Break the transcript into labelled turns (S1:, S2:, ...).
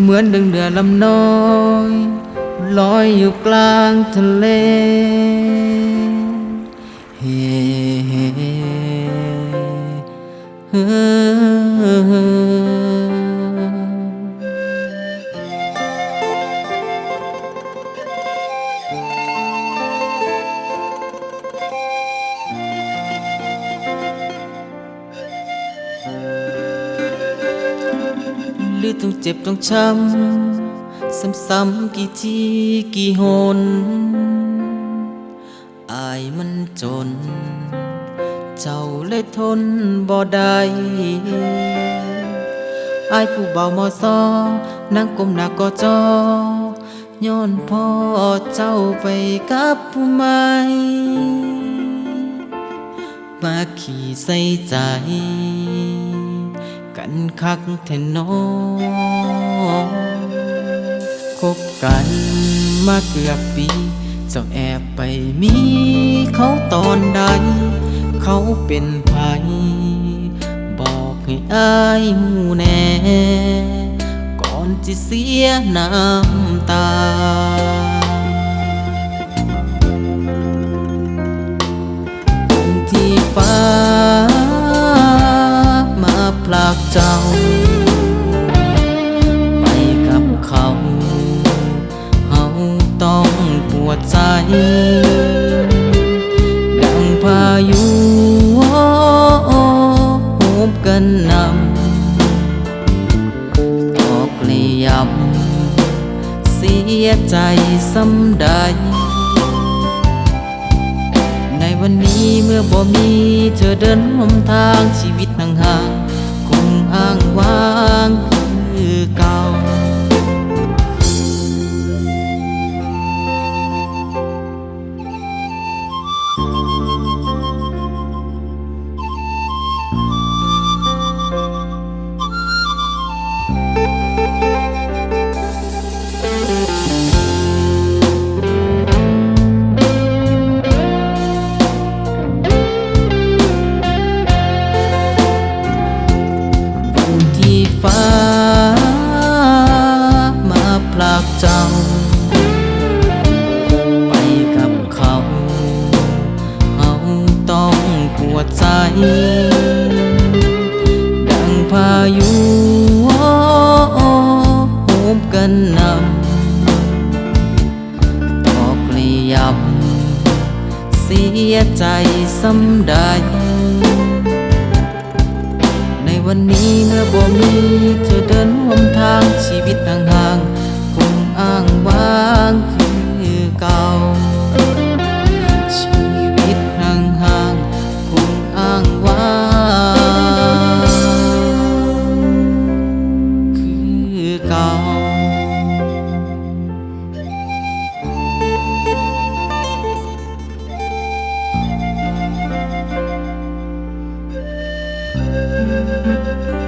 S1: เหมือนดึงเดือลำน้อยลอยอยู่กลางทะเล เฮ้ รือต้องเจ็บต้องช้ำ ซ้ำๆกี่ทีกี่หน อายมันจน เจ้าเลยทนบ่ได้อายผู้เบาหมอซอนั่งก้มหน้าก็จอย้อนพ่อเจ้าไปกับผู้ใหม่มาขี่ใส่ใจ กันคักแทนนองคบกันมาเกือบปีเจ้าแอบไปมีเขาตอนใด เขาเป็นไผบอกให้อายหูแน่ ก่อนจะเสียน้ำตาวันที่ฟ้า เจ้า ไปกับเขาเฮาต้องปวดใจ ดังพายุโหบกันนำตอกเลียมเสียใจสำใดในวันนี้เมื่อบ่มีเธอเดินหนทางชีวิตห่าง ฟ้า มาพลากเจ้า ไปกับเขาเฮาต้องปวดใจ ดังพายุโหบกันนำตอกเลียมเสียใจสำใดใน วันนี้เมื่อบ่มีเธอเดินหวมทางชีวิตห่างๆคงอ้างว้าง Música